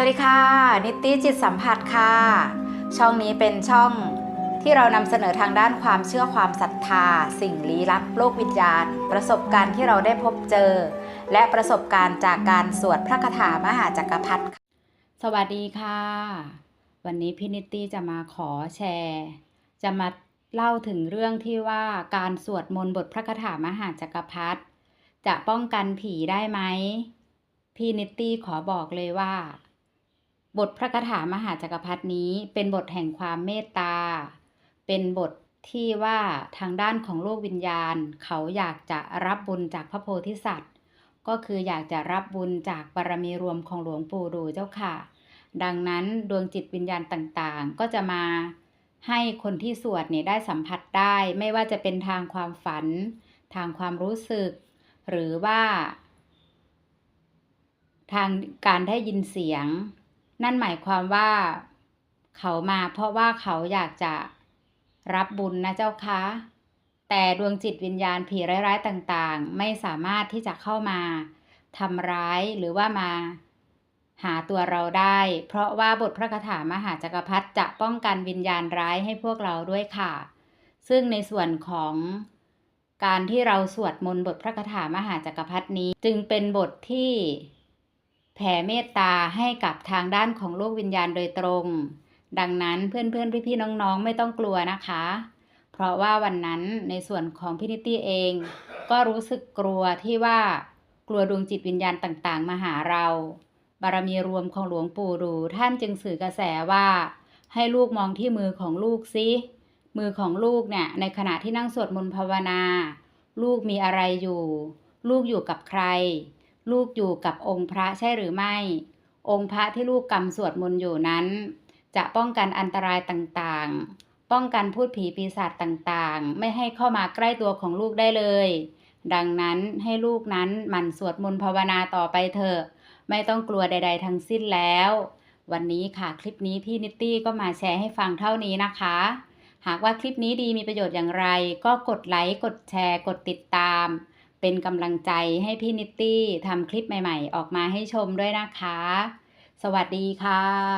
สวัสดีค่ะ นิตตี้จิตสัมผัสค่ะ ช่องนี้เป็นช่องที่เรานำเสนอทางด้านความเชื่อความศรัทธา สิ่งลี้ลับโลกวิญญาณ ประสบการณ์ที่เราได้พบเจอ และประสบการณ์จากการสวดพระคาถามหาจักรพรรดิสวัสดีค่ะ วันนี้พี่นิตตี้จะมาขอแชร์ จะมาเล่าถึงเรื่องที่ว่าการสวดมนต์บทพระคาถามหาจักรพรรดิจะป้องกันผีได้ไหมพี่นิตตี้ขอบอกเลยว่า บทพระคาถามหาจักรพรรดินี้เป็นบทแห่งความเมตตา เป็นบทที่ว่าทางด้านของโลกวิญญาณ เขาอยากจะรับบุญจากพระโพธิสัตว์ ก็คืออยากจะรับบุญจากบารมีรวมของหลวงปู่ดูเจ้าค่ะ ดังนั้นดวงจิตวิญญาณต่างๆ ก็จะมาให้คนที่สวดเนี่ยได้สัมผัสได้ ไม่ว่าจะเป็นทางความฝัน ทางความรู้สึก หรือว่า ทางการได้ยินเสียง นั่นหมายความว่าเขามาเพราะว่าเขาอยากจะรับบุญนะเจ้าคะแต่ดวงจิตวิญญาณผีร้ายๆต่างๆ ไม่สามารถที่จะเข้ามาทำร้ายหรือว่ามาหาตัวเราได้ เพราะว่าบทพระคาถามหาจักรพรรดิจะป้องกันวิญญาณร้ายให้พวกเราด้วยค่ะ ซึ่งในส่วนของการที่เราสวดมนต์บทพระคาถามหาจักรพรรดินี้ จึงเป็นบทที่ แผ่เมตตาให้กับทางด้านของโลกวิญญาณโดยตรง ดังนั้นเพื่อนๆ พี่ๆ น้องๆ ไม่ต้องกลัวนะคะ เพราะว่าวันนั้นในส่วนของพี่นิตตี้เอง ก็รู้สึกกลัวที่ว่ากลัวดวงจิตวิญญาณต่างๆ มาหาเรา บารมีรวมของหลวงปู่ดูท่านจึงสื่อกระแสว่า ให้ลูกมองที่มือของลูกซิมือของลูกเนี่ยในขณะที่นั่งสวดมนต์ภาวนา ลูกมีอะไรอยู่ ลูกอยู่กับใคร ลูกอยู่กับองค์พระใช่หรือไม่ องค์พระที่ลูกกำสวดมนต์อยู่นั้น จะป้องกันอันตรายต่างๆ ป้องกันพูดผีปีศาจต่างๆ ไม่ให้เข้ามาใกล้ตัวของลูกได้เลย ดังนั้นให้ลูกนั้นหมั่นสวดมนต์ภาวนาต่อไปเถอะ ไม่ต้องกลัวใด ๆ ทั้งสิ้นแล้ว วันนี้ค่ะคลิปนี้พี่นิตตี้ก็มาแชร์ให้ฟังเท่านี้นะคะหากว่าคลิปนี้ดีมีประโยชน์อย่างไร ก็กดไลค์ กดแชร์ กดติดตาม เป็นกำลังใจให้พี่นิตตี้ทำคลิปใหม่ ๆ ออกมาให้ชมด้วยนะคะ สวัสดีค่ะ